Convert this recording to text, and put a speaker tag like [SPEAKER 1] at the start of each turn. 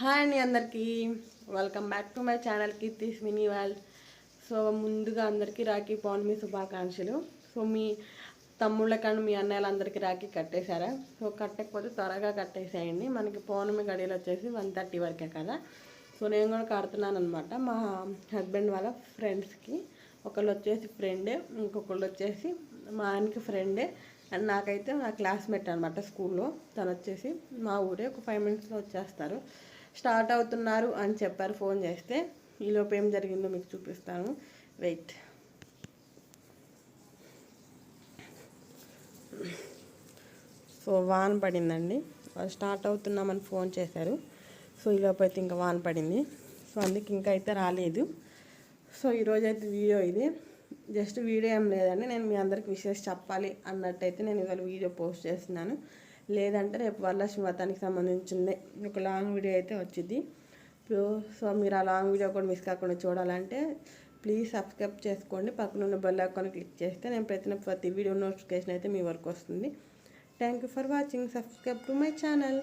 [SPEAKER 1] Hi అండి అందరికీ. Welcome back to my channel Keerthi's mini world so ముందుగా అందరికీ రాఖీ పౌర్ణమి శుభాకాంక్షలు. సో మీ తమ్ముళ్ళ కానీ మీ అన్నయ్యలందరికీ రాఖీ కట్టేశారా? సో కట్టకపోతే త్వరగా కట్టేసేయండి. మనకి పౌర్ణమి గడియలు వచ్చేసి వన్ థర్టీ వరకే కదా. సో నేను కూడా కడుతున్నాను అనమాట మా హస్బెండ్ వాళ్ళ ఫ్రెండ్స్కి ఒకళ్ళు వచ్చేసి ఫ్రెండే ఇంకొకళ్ళు వచ్చేసి మా ఆయనకి ఫ్రెండే అండ్ నాకైతే నా క్లాస్మేట్ అనమాట స్కూల్లో. తను వచ్చేసి మా ఊరే ఒక ఫైవ్ మినిట్స్లో వచ్చేస్తారు. స్టార్ట్ అవుతున్నారు అని చెప్పారు. ఫోన్ చేస్తే ఈలోపు ఏం జరిగిందో మీకు చూపిస్తాను. వెయిట్. సో వాన్ పడిందండి. వాళ్ళు స్టార్ట్ అవుతున్నామని ఫోన్ చేశారు. సో ఈలోపు అయితే ఇంకా వాన్ పడింది. సో అందుకే ఇంకా అయితే రాలేదు. సో ఈరోజు అయితే వీడియో ఇది. జస్ట్ వీడియో ఏం లేదండి. నేను మీ అందరికి విషయస్ చెప్పాలి అన్నట్టయితే నేను ఇవాళ వీడియో పోస్ట్ చేస్తున్నాను. లేదంటే రేపు వరలక్ష్మి వ్రతానికి సంబంధించింది. ఒక లాంగ్ వీడియో అయితే వచ్చింది. సో మీరు ఆ లాంగ్ వీడియో కూడా మిస్ కాకుండా చూడాలంటే ప్లీజ్ సబ్స్క్రైబ్ చేసుకోండి. పక్కన ఉన్న బెల్ ఐకాన్ క్లిక్ చేస్తే నేను ప్రతి ప్రతి వీడియో నోటిఫికేషన్ అయితే మీ వరకు వస్తుంది. Thank you for watching. Subscribe to my channel.